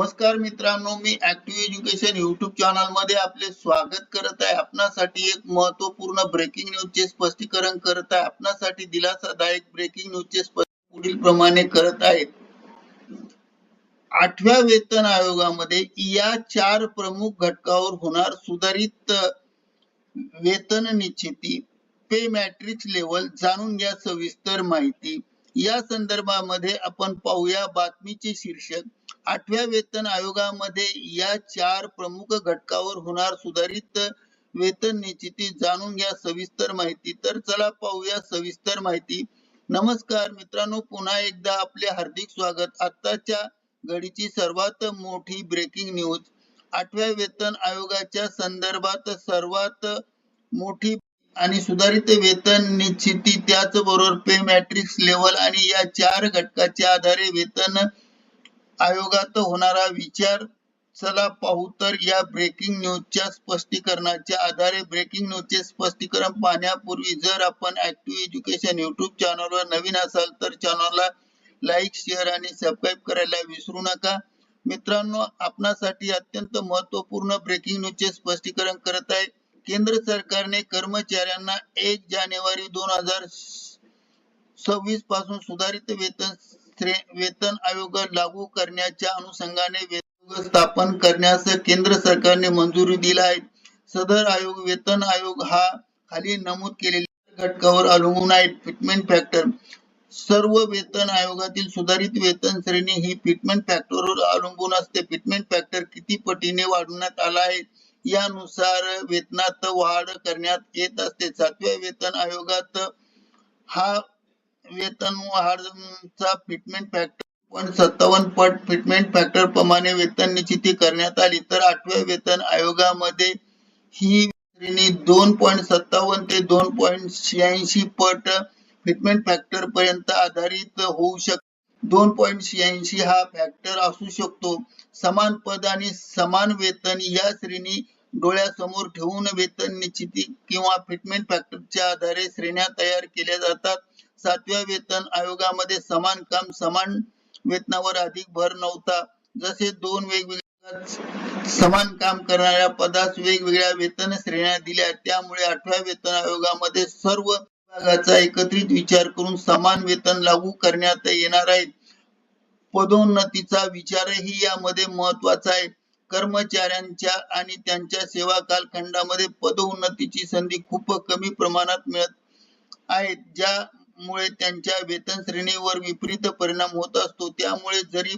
नमस्कार मित्रांनो मी ऍक्टिव्ह एज्युकेशन युट्यूब चॅनलमध्ये आपले स्वागत करत आहे. आपणासाठी एक महत्त्वपूर्ण ब्रेकिंग न्यूजचे स्पष्टीकरण करत आहे. आपणासाठी दिलासादायक ब्रेकिंग न्यूजचे पुढील प्रमाणे करत आहेत आठव्या वेतन आयोगामध्ये या चार प्रमुख घटकावर होणार सुधारित वेतन निश्चिती पे मॅट्रिक्स लेवल जाणून घ्या सविस्तर माहिती. या संदर्भामध्ये आपण पाहूया बातमीचे शीर्षक. आठव्या वेतन आयोगामध्ये या चार प्रमुख घटकावर होणार सुधारित वेतन निश्चिती जाणून घ्या. सविस्तर माहिती. तर चला पाहूया सविस्तर माहिती. नमस्कार मित्रांनो पुन्हा एकदा आपले हार्दिक स्वागत. आताच्या घडीची सर्वात मोठी ब्रेकिंग न्यूज आठव्या वेतन आयोगाच्या संदर्भात सर्वात मोठी आणि सुधारित वेतन निश्चिती त्याचबरोबर पे मॅट्रिक्स लेवल आणि या चार घटकाच्या आधारे वेतन आयोगात होणारा विचार चला पाहू तर या ब्रेकिंग न्यूजच्या स्पष्टीकरणाच्या आधारे ब्रेकिंग न्यूजचे स्पष्टीकरण पाहण्यापूर्वी जर आपण ऍक्टिव्ह एज्युकेशन युट्यूब चॅनलवर नवीन असाल तर चॅनलला लाईक शेअर आणि सबस्क्राईब करायला विसरू नका. मित्रांनो आपणासाठी अत्यंत महत्त्वपूर्ण ब्रेकिंग न्यूजचे स्पष्टीकरण करत आहे. केंद्र सरकारने कर्मचाऱ्यांना एक जानेवारी दोन हजार सव्वीसपासून सुधारित वेतन वेतन आयोग लागू करण्याच्या अनुषंगाने वेतन स्थापन करण्यास केंद्र सरकारने मंजुरी दिली आहे. सदर आयोग वेतन आयोग हा खाली नमूद केलेल्या घटकावर अवलंबून आहे. फिटमेंट फॅक्टर सर्व वेतन आयोगातील सुधारित वेतन श्रेणी ही फिटमेंट फॅक्टरवर अवलंबून असते. फिटमेंट फॅक्टर किती पटीने वाढवण्यात आला आहे? यानुसार वेतनात वाढ करण्यात येत असते. सातव्या वेतन आयोगात हा वेतन फिटमेंट फॅक्टर पण सत्तावन्न पट फिटमेंट फॅक्टर प्रमाणे वेतन निश्चिती करण्यात आली. तर आठव्या वेतन आयोगामध्ये ही श्रेणी दोन पॉईंट सत्तावन्न ते दोन पॉईंट शहाऐंशी पट फिटमेंट फॅक्टर पर्यंत आधारित होऊ शकते दोन पॉईंट शहाऐंशी हा फॅक्टर असू शकतो. समान पद आणि समान वेतन या श्रेणी डोळ्यासमोर ठेवून वेतन निश्चिती किंवा फिटमेंट फॅक्टरच्या आधारे श्रेण्या तयार केल्या जातात. सातव्या वेतन आयोगामध्ये समान काम समान वेतनावर अधिक भर नव्हता. जसे दोन वेगवेगळ्या समान काम करणाऱ्या पदास वेगवेगळ्या वेतन श्रेण्या दिल्या त्यामुळे आठव्या वेतन आयोगामध्ये सर्व विभागाचा एकत्रित विचार करून समान वेतन लागू करण्यात येणार आहे. पदोन्नतीचा विचारही यामध्ये महत्त्वाचा आहे. कर्मचाऱ्यांच्या आणि त्यांच्या सेवा कालखंडामध्ये पदोन्नतीची संधी खूप कमी प्रमाणात मिळत आहेत. ज्या मुळे त्यांच्या वेतन श्रेणीवर विपरीत परिणाम होत असतो. त्यामुळे जरी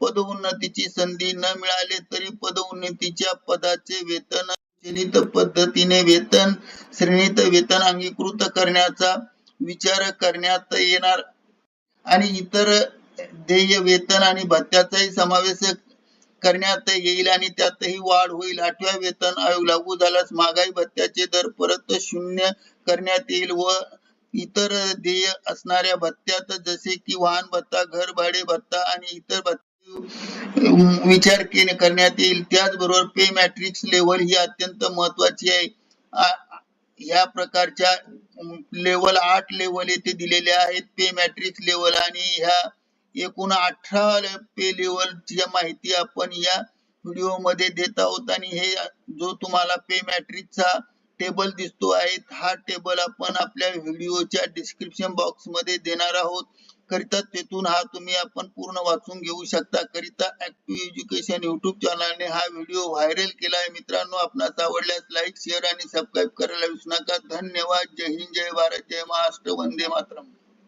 पदोन्नतीची संधी न मिळाले तरी पदोन्नतीच्या पदाचे वेतन चलित पद्धतीने वेतन श्रेणीत वेतन अंगीकृत करण्याचा विचार करण्यात येणार आणि इतर देय वेतन आणि भत्त्याचाही समावेश करण्यात येईल आणि त्यातही वाढ होईल. आठव्या वेतन आयोग लागू झाल्यास महागाई भत्त्याचे दर परत शून्य करण्यात येईल व इतर देय असणाऱ्या भत्त्यात जसे की वाहन भत्ता घर भाडे भत्ता आणि इतर भत्ते विचार करण्यात येईल. त्याचबरोबर पे मॅट्रिक्स लेवल ही अत्यंत महत्वाची आहे. या प्रकारच्या लेवल आठ लेवल येथे दिलेले आहेत. पे मॅट्रिक्स लेवल आणि ह्या एकूण अठरा पे लेवलची माहिती आपण या व्हिडिओमध्ये देत आहोत. आणि हे जो तुम्हाला पे मॅट्रिकचा टेबल दिसतो आहे. हा टेबल आपण आपल्या व्हिडिओच्या डिस्क्रिप्शन बॉक्समध्ये देणार आहोत. करिता तेथून हा तुम्ही आपण पूर्ण वाचून घेऊ शकता. करिता ऍक्टिव्ह एज्युकेशन युट्यूब चॅनलने हा व्हिडिओ व्हायरल केला आहे. मित्रांनो आपणास आवडल्यास लाईक शेअर आणि सबस्क्राईब करायला विसरू नका. धन्यवाद. जय हिंद जय भारत जय महाराष्ट्र. वंदे मातरम.